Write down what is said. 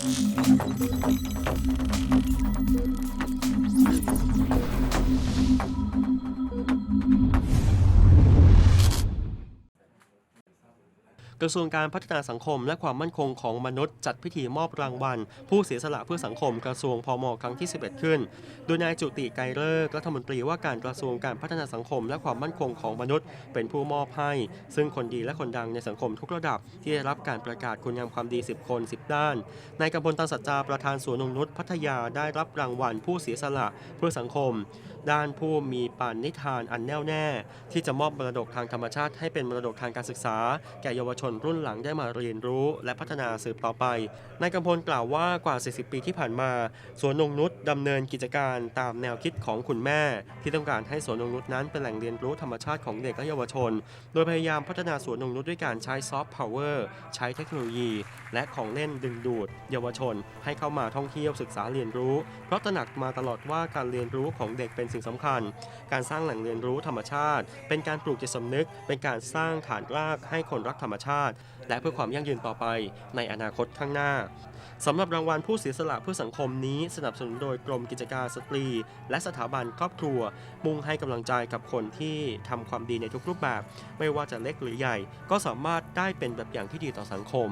Thank you. กระทรวงการพัฒนาสังคมและความมั่นคงของมนุษย์ จัดพิธีมอบรางวัล ผู้เสียสละเพื่อสังคมกระทรวงพมครั้งที่ 11 ขึ้น โดยนายจุติไกรเลิกษ์รัฐมนตรีว่าการกระทรวงการพัฒนาสังคม และความมั่นคงของมนุษย์ เป็นผู้มอบให้ ซึ่งคนดีและคนดังในสังคมทุกระดับ ที่ได้รับการประกาศคุณงามความดี 10 คน 10 ด้านนายกำพลตันสัจจาประธานสวนนงนุษย์พัทยาได้รับรางวัล ผู้เสียสละเพื่อสังคม ด้านผู้มีปานนิธานอันแน่วแน่ ที่จะมอบมรดกทางธรรมชาติให้เป็นมรดกทางการศึกษา แก่เยาวชนรุ่นหลังได้มาเรียนรู้ และพัฒนาสืบต่อไป นายกำพลกล่าวว่ากว่า 40 ปีที่ผ่านมา สวนนงนุษย์ดำเนินกิจการตามแนวคิดของคุณแม่ ที่ต้องการให้สวนนงนุษย์นั้นเป็นแหล่งเรียนรู้ธรรมชาติของเด็กและเยาวชน โดยพยายามพัฒนาสวนนงนุษย์ด้วยการใช้ซอฟต์พาวเวอร์ใช้เทคโนโลยี และของเล่นดึงดูด เยาวชน ให้เข้ามาท่องเที่ยวศึกษาเรียนรู้ เพราะตระหนักมาตลอดว่าการเรียนรู้ของเด็กเป็นสิ่งสำคัญ การสร้างแหล่งเรียนรู้ธรรมชาติ เป็นการปลูกจิตสำนึก เป็นการสร้างฐานรากให้คนรักธรรมชาติาติ และเพื่อความยั่งยืนต่อไปในอนาคตข้างหน้าสำหรับรางวัลผู้เสียสละเพื่อสังคมนี้สนับสนุนโดยกรมกิจการสตรี และสถาบันครอบครัว มุ่งให้กำลังใจกับคนที่ทำความดีในทุกรูปแบบ ไม่ว่าจะเล็กหรือใหญ่ ก็สามารถได้เป็นแบบอย่างที่ดีต่อสังคม